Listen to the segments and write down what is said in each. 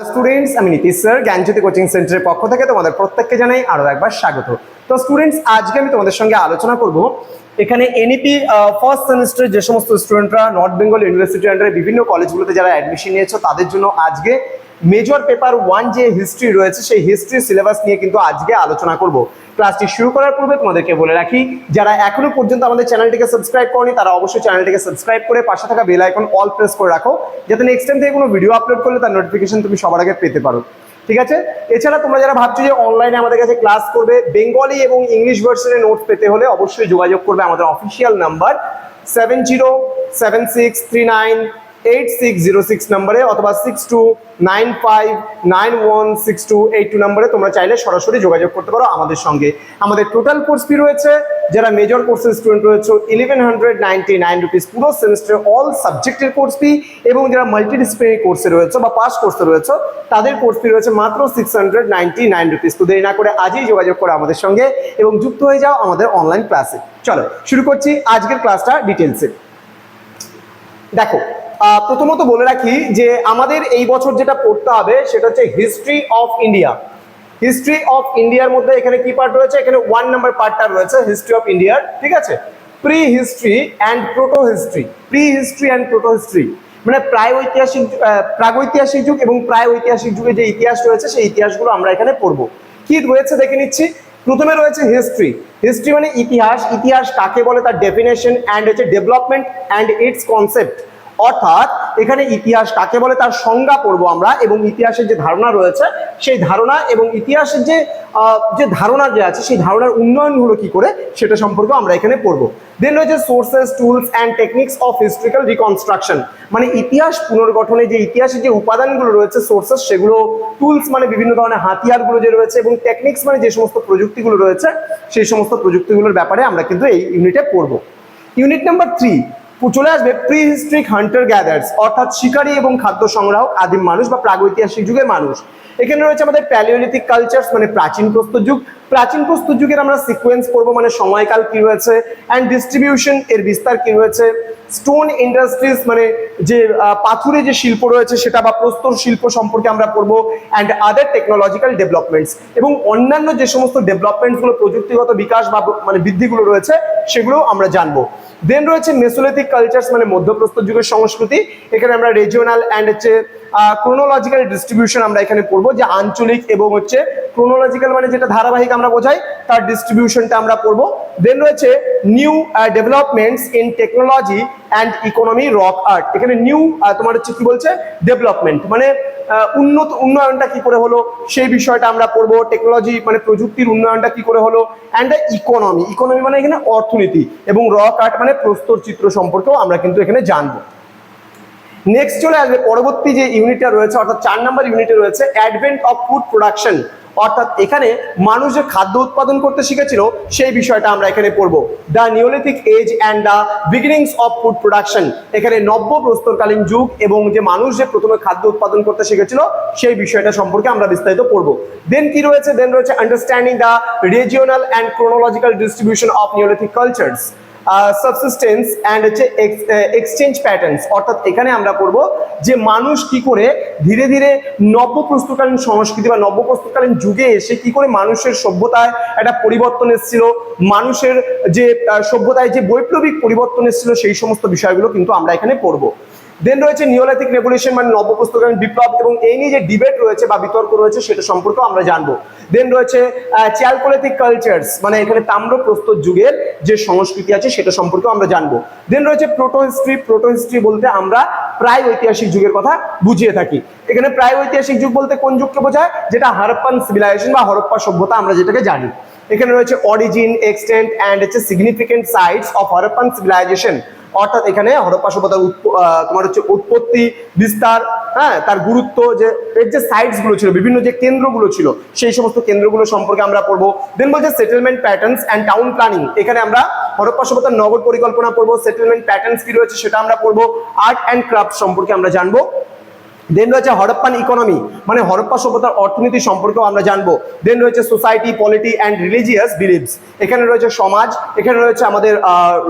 Students আমি Nitish sir জ্ঞানজ্যোতি coaching সেন্টারের পক্ষ থেকে তোমাদের প্রত্যেককে জানাই আরও একবার স্বাগত। তো স্টুডেন্টস আজকে আমি তোমাদের সঙ্গে আলোচনা করব। এখানে এনইপি ফার্স্ট সেমিস্টারের যে সমস্ত স্টুডেন্টরা নর্থ বেঙ্গল ইউনিভার্সিটি আন্ডারে বিভিন্ন কলেজগুলোতে যারা অ্যাডমিশন নিয়েছো, তাদের জন্য আজকে মেজর পেপার ওয়ান যে হিস্ট্রি রয়েছে, সেই হিস্ট্রি সিলেবাস নিয়ে কিন্তু আজকে আলোচনা করব। ক্লাসটি শুরু করার পূর্বে তোমাদেরকে বলে রাখি, যারা এখনও পর্যন্ত আমাদের চ্যানেলটিকে সাবস্ক্রাইব করনি, তারা অবশ্যই চ্যানেলটিকে সাবস্ক্রাইব করে পাশে থাকা বেল আইকন অল প্রেস করে রাখো, যাতে নেক্সট টাইম থেকে কোনো ভিডিও আপলোড করলে তার নোটিফিকেশন তুমি সবার আগে পেতে পারো। ঠিক আছে? এছাড়া তোমরা যারা ভাবছ যে অনলাইনে আমাদের কাছে ক্লাস করবে বেঙ্গলি এবং ইংলিশ ভার্সনে নোটস পেতে হলে অবশ্যই যোগাযোগ করবে আমাদের official number seven zero seven six three nine eight six zero six নাম্বারে অথবা six two nine five nine one six two eight two নাম্বারে তোমরা চাইলে সরাসরি যোগাযোগ করতে পারো আমাদের সঙ্গে। আমাদের টোটাল কোর্স ফি রয়েছে, যারা মেজর কোর্সের স্টুডেন্ট রয়েছে eleven hundred ninety nine rupees পুরো সেমিস্টার অল সাবজেক্টের কোর্স ফি এবং যারা মাল্টিডিসিপ্লিনারি কোর্সে রয়েছে বা পাস কোর্সে রয়েছে, তাদের কোর্স ফি রয়েছে মাত্র six hundred ninety nine rupees তো দেরি না করে আজই যোগাযোগ করো আমাদের সঙ্গে এবং যুক্ত হয়ে যাও আমাদের অনলাইন ক্লাসে চলো, শুরু করছি আজকের ক্লাসটা ডিটেলসে দেখো প্রথমত বলে রাখি যে আমাদের এই বছর যেটা পড়তে হবে, সেটা হচ্ছে history of India history of ইন্ডিয়ার মধ্যে এখানে কি পার্ট রয়েছে? এখানে ওয়ান নাম্বার পার্টটা রয়েছে হিস্ট্রি অফ ইন্ডিয়ার ঠিক আছে? Prehistory and protohistory prehistory and protohistory মানে প্রায় ঐতিহাসিক প্রাগৈতিহাসিক যুগ এবং প্রায় ঐতিহাসিক যুগে যে ইতিহাস রয়েছে, সেই ইতিহাসগুলো আমরা এখানে পড়ব। কি রয়েছে দেখে নিচ্ছি? প্রথমে রয়েছে হিস্ট্রি হিস্ট্রি মানে ইতিহাস। ইতিহাস কাকে বলে? তার ডেফিনেশন অ্যান্ড হচ্ছে ডেভেলপমেন্ট অ্যান্ড ইটস কনসেপ্ট অর্থাৎ এখানে ইতিহাস কাকে বলে তার সংজ্ঞা পড়ব আমরা এবং ইতিহাসের যে ধারণা রয়েছে, সেই ধারণা এবং ইতিহাসের যে যে ধারণা যে আছে, সেই ধারণার উন্নয়ন হলো কি করে, সেটা সম্পর্কে আমরা এখানে পড়ব। দেন রয়েছে sources tools and techniques of historical reconstruction মানে ইতিহাস পুনর্গঠনে যে ইতিহাসের যে উপাদানগুলো রয়েছে সোর্সেস সেগুলো টুলস মানে বিভিন্ন ধরনের হাতিয়ারগুলো যে রয়েছে এবং টেকনিক্স মানে যে সমস্ত প্রযুক্তিগুলো রয়েছে, সেই সমস্ত প্রযুক্তিগুলোর ব্যাপারে আমরা কিন্তু এই ইউনিটে পড়ব। ইউনিট নাম্বার থ্রি চলে আসবে প্রি হিস্ট্রিক হান্টার গ্যাদার্স অর্থাৎ শিকারি এবং খাদ্য সংগ্রাহক, আদিম মানুষ বা প্রাগৈতিহাসিক যুগের মানুষ। এখানে রয়েছে আমাদের প্যালিওলিথিক কালচার্স মানে প্রাচীন প্রস্তর যুগ। প্রাচীন প্রস্তর যুগের আমরা সিকোয়েন্স করব মানে সময়কাল কি রয়েছে অ্যান্ড ডিস্ট্রিবিউশন এর বিস্তার কি রয়েছে। স্টোন ইন্ডাস্ট্রিজ মানে যে পাথুরে যে শিল্প রয়েছে, সেটা বা প্রস্তর শিল্প সম্পর্কে আমরা পড়ব অ্যান্ড আদার টেকনোলজিক্যাল ডেভেলপমেন্টস এবং অন্যান্য যে সমস্ত ডেভেলপমেন্টসগুলো প্রযুক্তিগত বিকাশ বা মানে বৃদ্ধিগুলো রয়েছে সেগুলো আমরা জানব। দেন রয়েছে মেসোলিথিক কালচার্স মানে মধ্যপ্রস্তর যুগের সংস্কৃতি। এখানে আমরা রিজিওনাল অ্যান্ড হচ্ছে ক্রোনোলজিক্যাল ডিস্ট্রিবিউশন আমরা এখানে পড়ব, যে আঞ্চলিক এবং হচ্ছে ক্রোনোলজিক্যাল মানে যেটা ধারাবাহিক আমরা বোঝাই, তার ডিস্ট্রিবিউশনটা আমরা পড়ব। দেন রয়েছে new developments in technology and economy rock art এখানে নিউ তোমার হচ্ছে কি বলছে? ডেভেলপমেন্ট মানে উন্নত উন্নয়নটা কি করে হলো? সেই বিষয়টা আমরা পড়ব। টেকনোলজি মানে প্রযুক্তির উন্নয়নটা কি করে হলো? অ্যান্ড ইকোনমি ইকোনমি মানে এখানে অর্থনীতি এবং রক আর্ট মানে প্রস্তর চিত্র সম্পর্কেও আমরা কিন্তু এখানে জানব। নেক্সট চলে আসবে পরবর্তী যে ইউনিটটা রয়েছে, অর্থাৎ চার নাম্বার ইউনিটে রয়েছে অ্যাডভেন্ট অফ ফুড প্রোডাকশন অর্থাৎ এখানে মানুষ যে খাদ্য উৎপাদন করতে শিখেছিল, সেই বিষয়টা আমরা এখানে পড়ব। The neolithic age and the beginnings of food production এখানে নব্য প্রস্তরকালীন যুগ এবং যে মানুষ যে প্রথমে খাদ্য উৎপাদন করতে শিখেছিল, সেই বিষয়টা সম্পর্কে আমরা বিস্তারিত পড়ব। দেন কি রয়েছে? দেন রয়েছে understanding the regional and chronological distribution of neolithic cultures subsistence and হচ্ছে এক্সচেঞ্জ প্যাটার্নস অর্থাৎ এখানে আমরা পড়ব যে মানুষ কি করে ধীরে ধীরে নব্যপ্রস্তুতকালীন সংস্কৃতি বা নব্যপ্রস্তুতকালীন যুগে এসে কি করে মানুষের সভ্যতায় একটা পরিবর্তন এসেছিল, মানুষের যে সভ্যতায় যে বৈপ্লবিক পরিবর্তন এসেছিল সেই সমস্ত বিষয়গুলো কিন্তু আমরা এখানে পড়ব দেন রয়েছে নিওলাইথিক রেভলিউশন মানে নবপুস্তকালীন বিপ্লব এবং এই নিয়ে যে ডিবেট রয়েছে বা বিতর্ক রয়েছে সেটা সম্পর্কে আমরা জানব। দেন রয়েছে চ্যালকোলেথিক কালচার্স মানে এখানে তাম্র প্রস্তর যুগের যে সংস্কৃতি আছে সেটা সম্পর্কেও আমরা জানব। দেন রয়েছে প্রোটো হিস্ট্রি প্রোটো হিস্ট্রি বলতে আমরা প্রায় ঐতিহাসিক যুগের কথা বুঝিয়ে থাকি। এখানে প্রায় ঐতিহাসিক যুগ বলতে কোন যুগকে বোঝায়? যেটা হারপ্পান সিভিলাইজেশন বা হরপ্পা সভ্যতা আমরা যেটাকে জানি। এখানে রয়েছে অরিজিন এক্সটেন্ট অ্যান্ড হচ্ছে significant sites of Harappan civilization অর্থাৎ এখানে হরপ্পা সভ্যতার তোমার হচ্ছে উৎপত্তি, বিস্তার হ্যাঁ তার গুরুত্ব যে, এর যে সাইটসগুলো ছিল, বিভিন্ন যে কেন্দ্রগুলো ছিল, সেই সমস্ত কেন্দ্রগুলো সম্পর্কে আমরা পড়ব। দেন বলছে settlement patterns and town planning এখানে আমরা হরপ্পা সভ্যতার নগর পরিকল্পনা পড়ব সেটেলমেন্ট প্যাটার্নস কি রয়েছে সেটা আমরা পড়ব আর্ট অ্যান্ড ক্রাফট সম্পর্কে আমরা জানব। দেন রয়েছে হরপ্পান ইকোনমি মানে হরপ্পা সভ্যতার অর্থনীতি সম্পর্কেও আমরা জানব। দেন রয়েছে society polity and religious beliefs এখানে রয়েছে সমাজ, এখানে রয়েছে আমাদের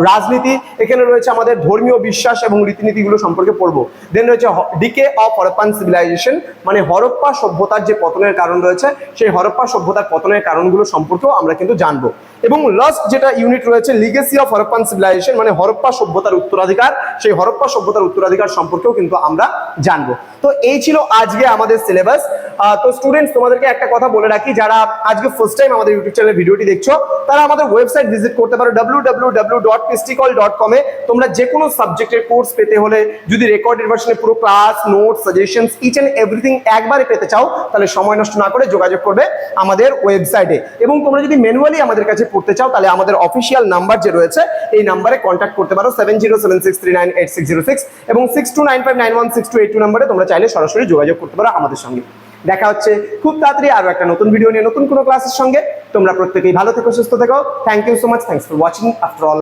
রাজনীতি, এখানে রয়েছে আমাদের ধর্মীয় বিশ্বাস এবং রীতিনীতিগুলো সম্পর্কে পড়ব। দেন রয়েছে ডিকে অফ হরপ্পান সিভিলাইজেশন মানে হরপ্পা সভ্যতার যে পতনের কারণ রয়েছে, সেই হরপ্পা সভ্যতার পতনের কারণগুলো সম্পর্কেও আমরা কিন্তু জানব। এবং লাস্ট যেটা ইউনিট রয়েছে লিগেসি অফ হরপ্পান সিভিলাইজেশন মানে হরপ্পা সভ্যতার উত্তরাধিকার, সেই হরপ্পা সভ্যতার উত্তরাধিকার সম্পর্কেও কিন্তু আমরা জানব। তো এই ছিল আজকে আমাদের সিলেবাস তো স্টুডেন্টস তোমাদেরকে একটা কথা বলে রাখি, যারা আজকে ফার্স্ট টাইম আমাদের ইউটিউব চ্যানেলে ভিডিওটি দেখছ, তারা আমাদের ওয়েবসাইট ভিজিট করতে পারো ডাব্লিউ ডাব্লিউ ডট ডট কমে তোমরা যে কোনো সাবজেক্টের কোর্স পেতে হলে, যদি রেকর্ডেড ভার্সনে পুরো class note suggestions each and everything একবারে পেতে চাও, তাহলে সময় নষ্ট না করে যোগাযোগ করবে আমাদের ওয়েবসাইটে এবং তোমরা যদি ম্যানুয়ালি আমাদের কাছে পড়তে চাও, তাহলে আমাদের অফিসিয়াল নাম্বার যে রয়েছে, এই নাম্বারে কন্ট্যাক্ট করতে পারো seven zero seven six three nine eight six zero six এবং six two nine five nine one six two eight two নাম্বারে তোমরা চাইলে সরাসরি যোগাযোগ করতে পারো আমাদের সঙ্গে। দেখা হচ্ছে খুব তাড়াতাড়ি আরও একটা নতুন ভিডিও নিয়ে, নতুন কোনো ক্লাসের সঙ্গে। তোমরা প্রত্যেকেই ভালো থেকো, সুস্থ থেকো। Thank you so much thanks for watching after all